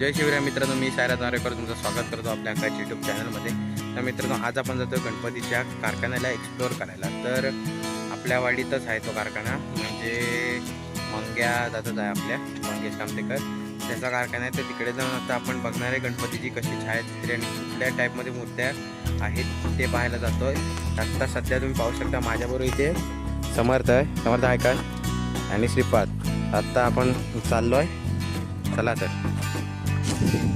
जय शिवराय मित्रांनो मी सायरा नारेकर तुमचं स्वागत करतो आपल्या आकाश यूट्यूब चॅनलमध्ये तर मित्रांनो आज आपण जातो गणपतीच्या कारखान्याला एक्सप्लोअर करायला. तर आपल्या वाडीतच आहे तो कारखाना म्हणजे मंग्या जातच आहे आपल्या मंगेश कामतेकर. त्याचा कारखाना आहे तर तिकडे जाऊन आता आपण बघणार आहे गणपतीची कशी छायाचित्रे आणि कुठल्या टाईपमध्ये मूर्त्या आहेत ते पाहायला जातोय. आत्ता सध्या तुम्ही पाहू शकता माझ्याबरोबर इथे समर्थ आहे. समर्थ आहे का आणि श्रीपाद. आत्ता आपण चाललो आहे चला तर. मित्रांनो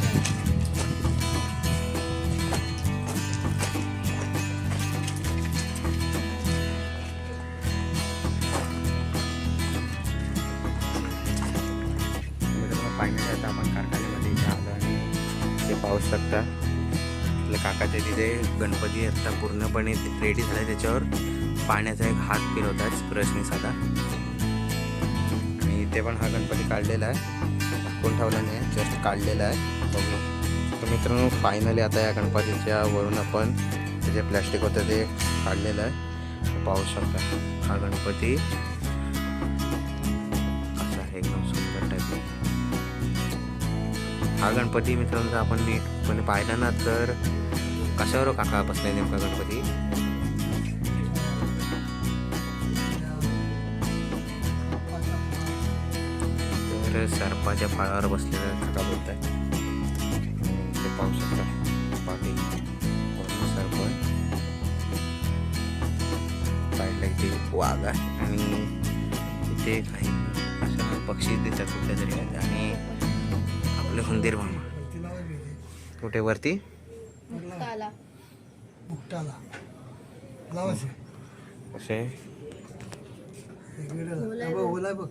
आपण कारखान्यामध्ये इथे आलो आणि ते पाहू शकता. आपल्या काकाच्या तिथे गणपती आता पूर्णपणे रेडी झाला त्याच्यावर. पाण्याचा एक हात फिरवतात ब्रशने साधा. आणि इथे पण हा गणपती काढलेला आहे. कोण ठेवला नाही. जस्ट काढलेला आहे. बघू. तर मित्रांनो फायनली आता या गणपतीच्या वरून आपण जे प्लॅस्टिक होतं ते काढलेलं आहे. पाहू शकता हा गणपती असा आहे एकदम सुंदर टाईप हा गणपती मित्रांनो जर आपण नीटपणे पाहिला ना तर कशावर काका बसलाय नेमका गणपती? तर सर्पाच्या फाळावर बसलेला काका बोलत आहे ते पाहू शकता. पाठी सर्प. साईडला इथे वाघ आहे. आणि इथे काही अशा पक्षी दिसतात कुठल्या तरी आहेत आणि आपले हुंदीर मामा. कुठे वरती? असे इकडे बघ ओलाय बघ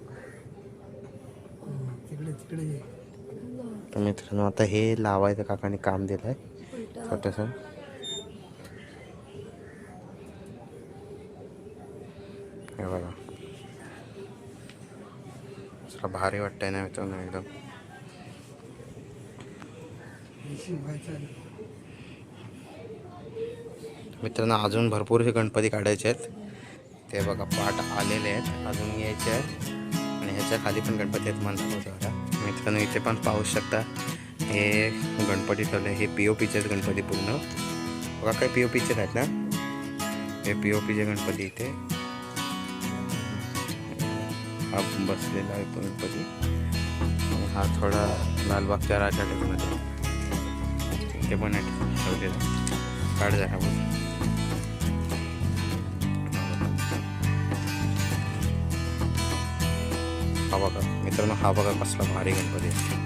हम्म, तिकडे तिकडे ये तर मित्रांनो आता हे लावायचं काकाने काम दिलं आहे छोटंसं. हे बघा. चला भारी वाटतंय ना मित्रांनो एकदम. मित्रांनो अजून भरपूरसे गणपती काढायचे आहेत. ते बघा पाठ आलेले आहेत. अजून यायचे आहेत. आणि ह्याच्या खाली पण गणपती आहेत जरा. मित्रांनो इथे पण पाहू शकता. हे गणपती ठेवले हे पी ओ पीचेच गणपती पूर्ण. बघा काय पी ओ पीचेच आहेत ना? हे पी ओ पीचे गणपती इथे. हा बसलेला आहे गणपती. हा थोडा लालबागच्या राजा टाईपमध्ये ते पण आहे ठेवलेला. काढ जरा. हा बघा मित्रांनो हा बघा कसला भारी गणपती आहे.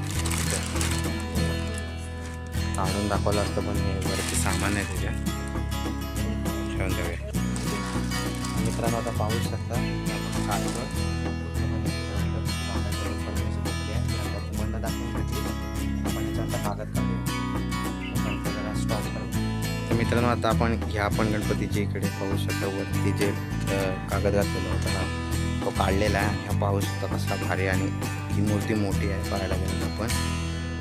काढून दाखवलं असतं पण हे वरती सामान आहे त्याच्या ठेवून देऊया मित्रांनो आता पाहू शकता आपण काढलं. दाखवून घेतली. आपण याचा आता कागद काढूया स्टॉप करू तर मित्रांनो आता आपण ह्या पण गणपतीच्या इकडे पाहू शकता वरती जे कागद घातलेला होता ना तो काढलेला आहे. हा पाहू शकता कसा भारी आणि ही मूर्ती मोठी आहे पाहायला गेलं आपण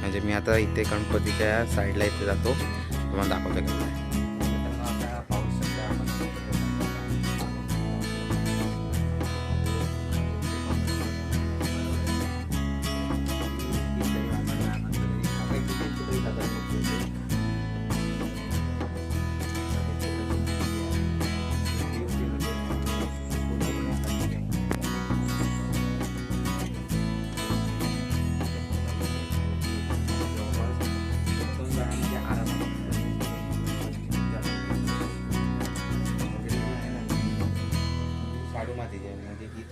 म्हणजे मी आता इथे गणपतीच्या साईडला इथे जातो. तुम्हाला दाखवतो.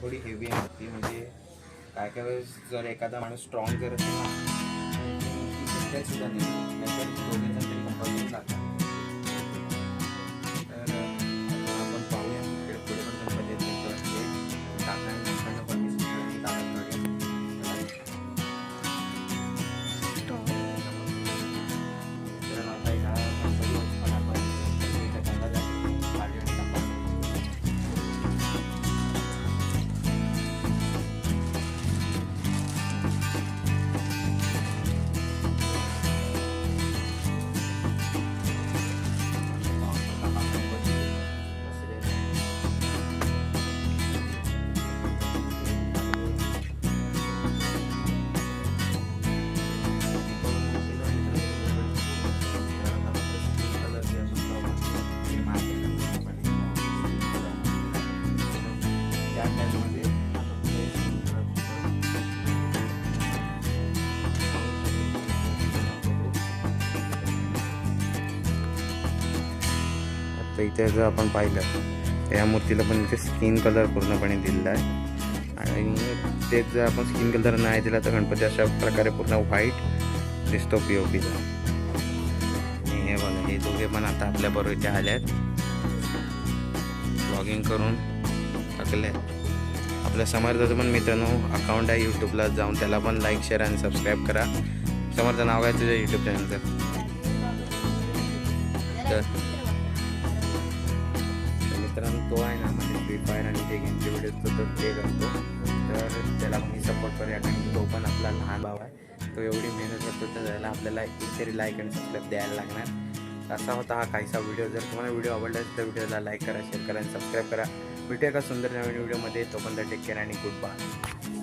थोडी हेवी आहे माती म्हणजे काय काय वेळेस जर एखादा माणूस स्ट्रॉंग जर असेल ना सुद्धा नाही. नाहीतर तरी कंपल्सरी लागतात तर इथे जर आपण पाहिलं तर या मूर्तीला पण इथे स्किन कलर पूर्णपणे दिलेला आहे. आणि तेच जर आपण स्किन कलर नाही दिला तर गणपती अशा प्रकारे पूर्ण व्हाईट दिसतो पी ओ पीचा आणि हे बघा हे दोघे पण आता आपल्याबरोबर इथे आले आहेत. ब्लॉगिंग करून थकले आपल्या समर्थाचं पण मित्रांनो अकाउंट आहे यूट्यूबला जाऊन त्याला पण लाईक शेअर आणि सबस्क्राईब करा. समर्थ नाव आहे तुझ्या यूट्यूब चॅनलचं तर मित्रांनो तो आहे ना म्हणजे फ्री फायर आणि ते गेमचे व्हिडिओ तर ते करतो. तर त्याला मी सपोर्ट करूया कारण तो पण आपला लहान भाव आहे. तो एवढी मेहनत करतो तर त्याला आपल्याला एकतरी लाईक आणि सबस्क्राईब द्यायला लागणार. असा होता हा काहीसा व्हिडिओ जर तुम्हाला व्हिडिओ आवडला तर व्हिडिओला लाईक करा शेअर करा आणि सबस्क्राईब करा. भेटूया का सुंदर नवीन व्हिडिओमध्ये तोपर्यंत टेक केअर आणि गुड बाय